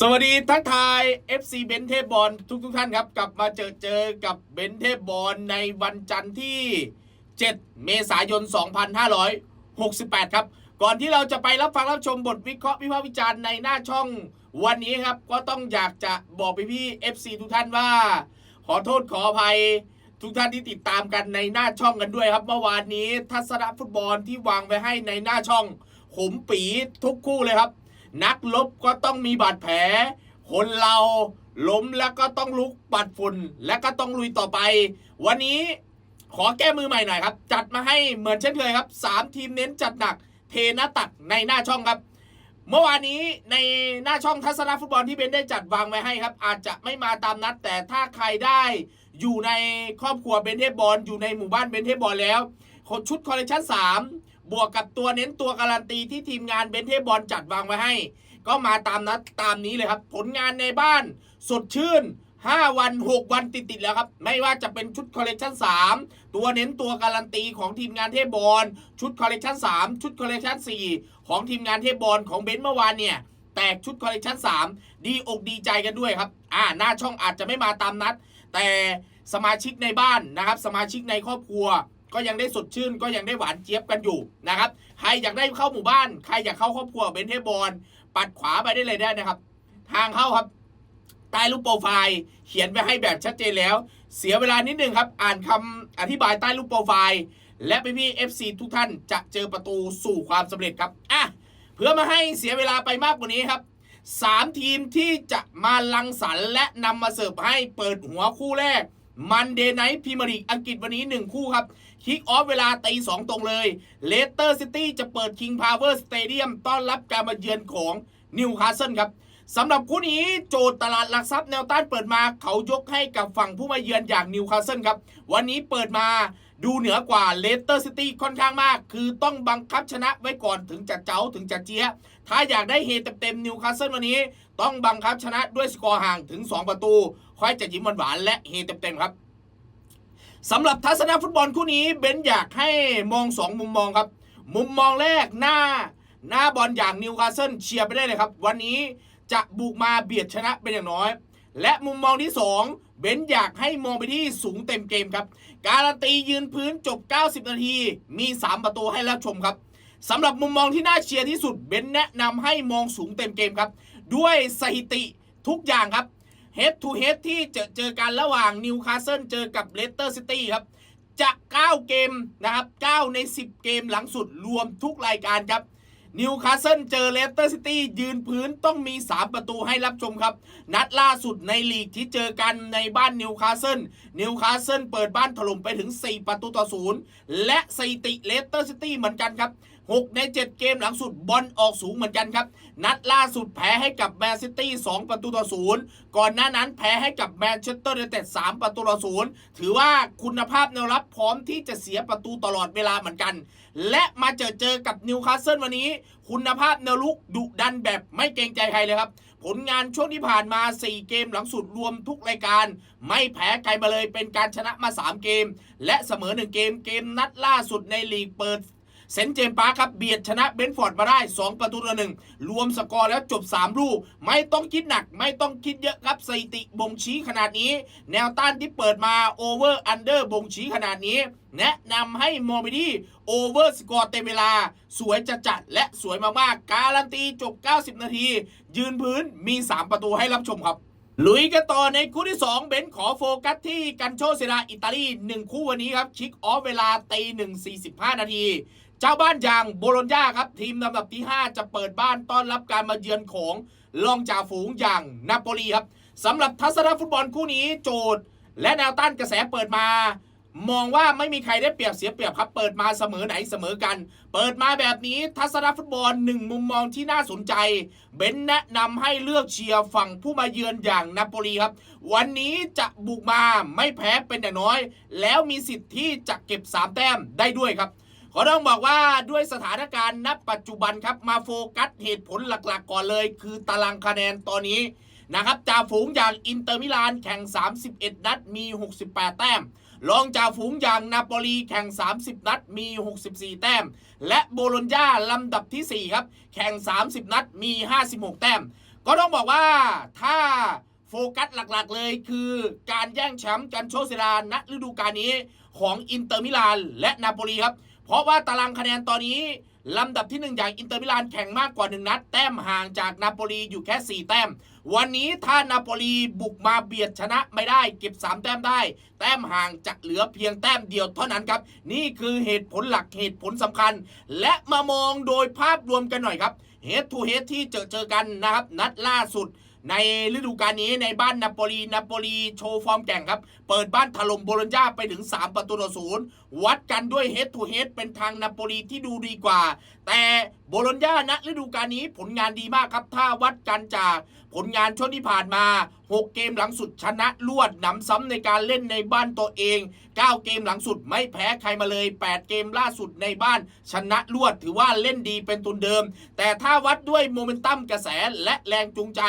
สวัสดีทักทาย FC เบนเทพบอลทุกทุกท่านครับ กลับมาเจอเจอกับเบนเทพบอลในวันจันทร์ที่ 7 เมษายน 2568 ครับ ก่อนที่เราจะไปรับฟังรับชมบทวิเคราะห์วิพากษ์วิจารณ์ในหน้าช่องวันนี้ครับ ก็ต้องอยากจะบอกไปพี่ FC ทุกท่านว่า ขอโทษขออภัย ทุกท่านที่ติดตามกันในหน้าช่องกันด้วยครับ เมื่อวานนี้ทัศนฟุตบอลที่วางไว้ให้ในหน้าช่องขมปีทุกคู่เลยครับ นักลบก็ต้องมีบาดแผล คนเราล้มแล้วก็ต้องลุกปัดฝุ่นและก็ต้องลุยต่อไป วันนี้ขอแก้มือใหม่หน่อยครับ จัดมาให้เหมือนเช่นเคยครับ 3 ทีมเน้นจัดหนัก เทหน้าตักในหน้าช่องครับ เมื่อวานนี้ในหน้าช่องทัศนฟุตบอลที่เบนได้จัดวางไว้ให้ครับ อาจจะไม่มาตามนัด แต่ถ้าใครได้อยู่ในครอบครัวเบนเทบอลอยู่ในหมู่บ้านเบนเทบอลแล้วชุดคอลเลคชัน3 บวกกับตัวเน้นตัวการันตีที่ทีมงานเบนเทบอลจัดวางไว้ให้ ก็มาตามนัดตามนี้เลยครับ ผลงานในบ้าน สดชื่น 5 วัน 6 วันติดๆแล้วครับ ไม่ว่าจะเป็นชุดคอลเลกชัน3 ตัวเน้นตัวการันตีของทีมงานเทพบอลชุดคอลเลกชัน3 ชุดคอลเลกชัน4 ของทีมงานเทพบอลของเบนเมื่อวานเนี่ยแตกชุดคอลเลกชัน3 ดีอกดีใจกันด้วยครับ อ่า หน้าช่องอาจจะไม่มาตามนัด แต่สมาชิกในบ้านนะครับ สมาชิกในครอบครัว ก็ยังได้สดชื่น ก็ยังได้หวานเจี๊ยบกันอยู่นะครับใครอยากได้เข้าหมู่บ้าน ใครอยากเข้าครอบครัวเบนเทบอลปัดขวาไปได้เลยได้นะครับ ทางเข้าครับใต้รูปโปรไฟล์ เขียนไว้ให้แบบชัดเจนแล้ว เสียเวลานิดนึงครับ อ่านคำอธิบายใต้รูปโปรไฟล์ และพี่พี่ๆ FC ทุกท่านจะเจอประตูสู่ความสำเร็จครับอะเพื่อมาให้เสียเวลาไปมากกว่านี้ครับสามทีมที่จะมาลังสรรค์และนำมาเสิร์ฟให้เปิดหัวคู่แรก มันเดย์ไนท์พรีเมียร์ลีกอังกฤษวันนี้ 1 คู่ครับ คิกออฟเวลาตีสองตรงเลยเลสเตอร์ซิตี้จะเปิดคิงพาวเวอร์สเตเดียมต้อนรับการมาเยือนของนิวคาสเซิลครับสำหรับคู่นี้โจทย์ตลาดหลักทรัพย์แนวต้านเปิดมาเขายกให้กับฝั่งผู้มาเยือนอย่างนิวคาสเซิลครับ วันนี้เปิดมา ดูเหนือกว่าเลสเตอร์ซิตี้ค่อนข้างมาก คือต้องบังคับชนะไว้ก่อนถึงจะเจ้าถึงจะเจี๊ยะถ้าอยากได้เฮเต็มๆนิวคาสเซิลวันนี้ ต้องบังคับชนะด้วยสกอร์ห่างถึง 2 ประตู ค่อยจะยิ้มหวานๆและเฮเต็มๆครับสำหรับทัศนะฟุตบอลคู่นี้เบนอยากให้มองสองมุมมองครับ มุมมองแรกหน้า หน้าบอลอย่างนิวคาสเซิลเชียร์ไปได้เลยครับ วันนี้จะบุกมาเบียดชนะเป็นอย่างน้อย และมุมมองที่ 2 เบนอยากให้มองไปที่สูงเต็มเกมครับ การันตียืนพื้นจบ 90 นาที มี 3 ประตูให้รับชมครับสำหรับมุมมองที่น่าเชียร์ที่สุดเบนแนะนำให้มองสูงเต็มเกมครับ ด้วยสถิติทุกอย่างครับ head to head ที่จะเจอกันระหว่างนิวคาสเซิลเจอกับเลสเตอร์ซิตี้ครับจะ 9 เกมนะครับ 9 ใน 10 เกมหลังสุดรวมทุกรายการครับ นิวคาสเซิลเจอเลสเตอร์ซิตี้ยืนพื้นต้องมี 3 ประตูให้รับชมครับ นัดล่าสุดในลีกที่เจอกันในบ้านนิวคาสเซิลนิวคาสเซิลเปิดบ้านถล่มไปถึง 4 ประตูต่อศูนย์และสถิติเลสเตอร์ซิตี้เหมือนกันครับ 6 ใน 7 เกมหลังสุดบอลออกสูงเหมือนกันครับ นัดล่าสุดแพ้ให้กับแมนซิตี้2ประตูต่อศูนย์ก่อนหน้านั้นแพ้ให้กับแมนเชสเตอร์ยูไนเต็ด3ประตูต่อศูนย์ถือว่าคุณภาพแนวรับพร้อมที่จะเสียประตูตลอดเวลาเหมือนกัน และมาเจอเจอกับนิวคาสเซิลวันนี้ คุณภาพแนวลุกดุดันแบบไม่เกรงใจใครเลยครับผลงานช่วงที่ผ่านมา 4 เกมหลังสุดรวมทุกรายการ ไม่แพ้ใครมาเลยเป็นการชนะมา 3 เกม และเสมอ 1 เกมเกมนัดล่าสุดในลีกเปิด เซนเจมปาครับเบียดชนะเบนฟอร์ดมาได้ 2 ประตูต่อหนึ่งรวมสกอร์แล้วจบ 3 ลูก ไม่ต้องคิดหนัก ไม่ต้องคิดเยอะครับสถิติบ่งชี้ขนาดนี้ แนวต้านที่เปิดมาโอเวอร์อันเดอร์บ่งชี้ขนาดนี้ แนะนำให้มองไปที่โอเวอร์สกอร์เต็มเวลา สวยจัดจัดและสวยมากๆ การันตีจบ 90 นาที ยืนพื้นมี 3 ประตูให้รับชมครับลุยกันต่อในคู่ที่ 2 เบนขอโฟกัสที่กันโชเซราอิตาลี 1 คู่วันนี้ครับ คิกออฟเวลาตี1 45นาที จ้าบ้านอย่างโบโลญญาครับ ทีมลำดับที่ 5 จะเปิดบ้านต้อนรับการมาเยือนของรองจ่าฝูงอย่างนาโปลีครับสำหรับทัศนฟุตบอลคู่นี้โจทย์ และแนวต้านกระแสเปิดมา มองว่าไม่มีใครได้เปรียบเสียเปรียบครับ เปิดมาเสมอไหนเสมอกัน เปิดมาแบบนี้ทัศนฟุตบอลหนึ่งมุมมองที่น่าสนใจ เบนแนะนำให้เลือกเชียร์ฝั่งผู้มาเยือนอย่างนาโปลีครับ วันนี้จะบุกมาไม่แพ้เป็นอย่างน้อย แล้วมีสิทธิ์ที่จะเก็บ3แต้มได้ด้วยครับ ขอต้องบอกว่าด้วยสถานการณ์ณปัจจุบันครับมาโฟกัสเหตุผลหลักๆ ก่อนเลย คือตารางคะแนนตอนนี้นะครับจ่าฝูงอย่างอินเตอร์มิลานแข่ง 31 นัดมี 68 แต้มรองจ่าฝูงอย่างนาโปลีแข่ง 30 นัดมี 64 แต้ม และโบโลญญาลำดับทีสี่4 ครับ แข่ง 30 นัดมี 56 แต้ม ก็ต้องบอกว่าถ้าโฟกัสหลักๆเลยคือการแย่งแชมป์กันโชเซราณฤดูกาลนี้ของอินเตอร์มิลานและนาโปลีครับ เพราะว่าตารางคะแนนตอนนี้ลำดับที่ 1 อย่างอินเตอร์มิลานแข่งมากกว่า 1 นัด แต้มห่างจากนาโปลีอยู่แค่ 4 แต้ม วันนี้ถ้านาโปลีบุกมาเบียดชนะไม่ได้ เก็บ 3 แต้มได้ แต้มห่างจะเหลือเพียงแต้มเดียวเท่านั้นครับ นี่คือเหตุผลหลักเหตุผลสำคัญ และมามองโดยภาพรวมกันหน่อยครับเฮดทูเฮดที่เจอเจอกันนะครับ นัดล่าสุด ในฤดูกาลนี้ในบ้านนาโปลีนาโปลีโชว์ฟอร์มแก่งครับ เปิดบ้านถล่มโบโลญญาไปถึง 3 ประตูต่อศูนย์วัดกันด้วยเฮดทูเฮดเป็นทางนาโปลีที่ดูดีกว่า แต่โบโลญญาณฤดูกาลนี้ผลงานดีมากครับ ถ้าวัดกันจาก ผลงานช่วงที่ผ่านมา 6 เกมหลังสุดชนะลวดหนำซ้ำในการเล่นในบ้านตัวเอง 9 เกมหลังสุดไม่แพ้ใครมาเลย 8 เกมล่าสุดในบ้าน ชนะลวดถือว่าเล่นดีเป็นตุนเดิม แต่ถ้าวัดด้วยโมเมนตัมกระแสและแรงจูงใจ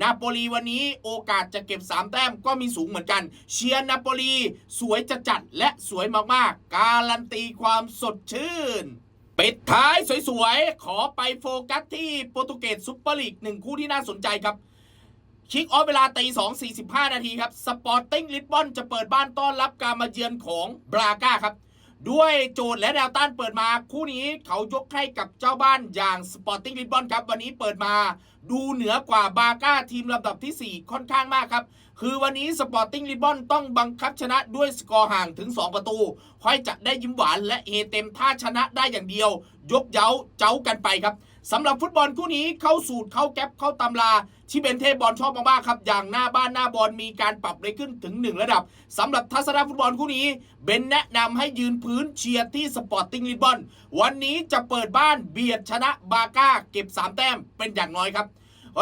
นาโปลีวันนี้โอกาสจะเก็บ 3 แต้มก็มีสูงเหมือนกัน เชียร์นาโปลีสวยจะจัดและสวยมากๆ การันตีความสดชื่นปิดท้ายสวยๆ ขอไปโฟกัสที่โปรตุเกสซุปเปอร์ลีกหนึ่งคู่ที่น่าสนใจครับ คิกออฟเวลาตีสองสี่สิบห้านาทีครับ สปอร์ติ้งลิสบอนจะเปิดบ้านต้อนรับการมาเยือนของบราก้าครับ ด้วยโจทย์และแนวต้านเปิดมาคู่นี้เขายกให้กับเจ้าบ้านอย่างสปอร์ติ้งลิสบอนครับ วันนี้เปิดมาดูเหนือกว่าบาก้าทีมลำดับทีสี่4 ค่อนข้างมากครับ คือวันนี้สปอร์ติ้งลิบอนต้องบังคับชนะด้วยสกอร์ห่างถึง 2 ประตู ค่อยจะได้ยิ้มหวานและเฮเต็มถ้าชนะได้อย่างเดียว ยกเย้าเจ้ากันไปครับสำหรับฟุตบอลคู่นี้เข้าสูตรเข้าแก๊ปเข้าตำราที่เป็นเทบอลชอบมากๆครับ อย่างหน้าบ้านหน้าบอลมีการปรับเลยขึ้นถึง 1 ระดับสำหรับทัศนฟุตบอลคู่นี้ เบนแนะนำให้ยืนพื้นเชียร์ที่สปอร์ติ้งลิบอนวันนี้จะเปิดบ้านเบียดชนะบาก้าเก็บ 3 แต้มเป็นอย่างน้อยครับ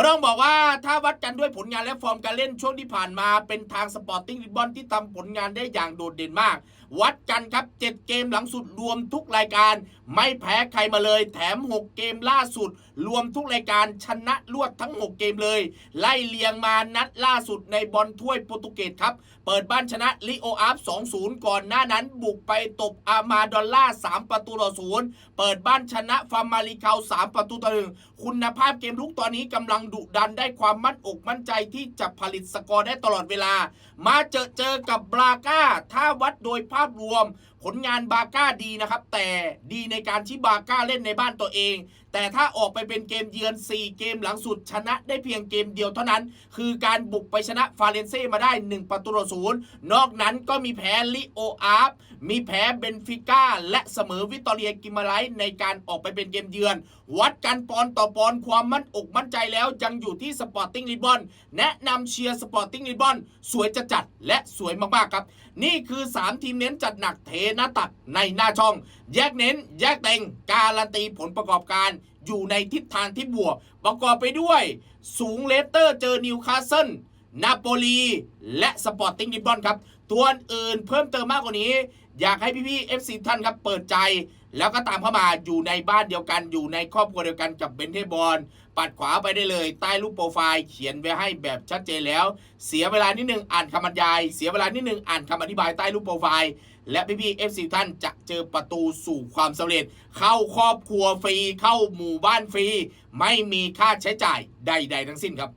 ต้องบอกว่าถ้าวัดกันด้วยผลงานและฟอร์มการเล่นช่วงที่ผ่านมาเป็นทางสปอร์ติ้งลิบอนที่ทำผลงานได้อย่างโดดเด่นมาก วัดกันครับ 7 เกมหลังสุดรวมทุกรายการ ไม่แพ้ใครมาเลย แถม 6 เกมล่าสุด รวมทุกรายการชนะรวดทั้ง 6 เกมเลย ไล่เลียงมานัดล่าสุดในบอลถ้วยโปรตุเกสครับ เปิดบ้านชนะลิโออาร์ฟ2-0 ก่อนหน้านั้นบุกไปตบอามาดอลล่า 3 ประตูต่อศูนย์เปิดบ้านชนะฟาร์มาริคา3 ประตูต่อหนึ่งคุณภาพเกมลุกตอนนี้กำลังดุดันได้ความมั่นอกมั่นใจที่จะผลิตสกอร์ได้ตลอดเวลา มาเจอเจอกับบราก้าถ้าวัดโดยภภาพรวม ผลงานบาก้าดีนะครับ แต่ดีในการที่บาก้าเล่นในบ้านตัวเอง แต่ถ้าออกไปเป็นเกมเยือน 4 เกมหลังสุดชนะได้เพียงเกมเดียวเท่านั้น คือการบุกไปชนะฟาเรนเซ่มาได้ 1 ประตูต่อศูนย์นอกนั้นก็มีแพ้ลิโออาร์ฟมีแพ้เบนฟิก้าและเสมอวิตอเรียกิมาไลในการออกไปเป็นเกมเยือน วัดกันปอนต่อปอนความมั่นอกมั่นใจแล้วยังอยู่ที่สปอร์ติ้งลิบอนแนะนำเชียร์สปอร์ติ้งลิบอนสวยจะจัดและสวยมากๆครับ นี่คือ 3 ทีมเน้นจัดหนักเทนหน้าตักในหน้าช่อง แยกเน้น แยกเต็งการันตีผลประกอบการอยู่ในทิศทางที่บวก ประกอบไปด้วย สูงเลสเตอร์เจอนิวคาสเซิลนาโปลีและสปอร์ติ้งลิบอนครับตัวอื่นเพิ่มเติมมากกว่านี้ อยากให้พี่ๆ FC ท่านครับเปิดใจ แล้วก็ตามเข้ามาอยู่ในบ้านเดียวกัน อยู่ในครอบครัวเดียวกันกับเบนเทบอลปัดขวาไปได้เลย ใต้รูปโปรไฟล์เขียนไว้ให้แบบชัดเจนแล้ว เสียเวลานิดนึงอ่านคำบรรยาย เสียเวลานิดนึงอ่านคำอธิบายใต้รูปโปรไฟล์ และพี่ๆ FC ท่านจะเจอประตูสู่ความสำเร็จ เข้าครอบครัวฟรี เข้าหมู่บ้านฟรี ไม่มีค่าใช้จ่ายใด ๆ ทั้งสิ้นครับ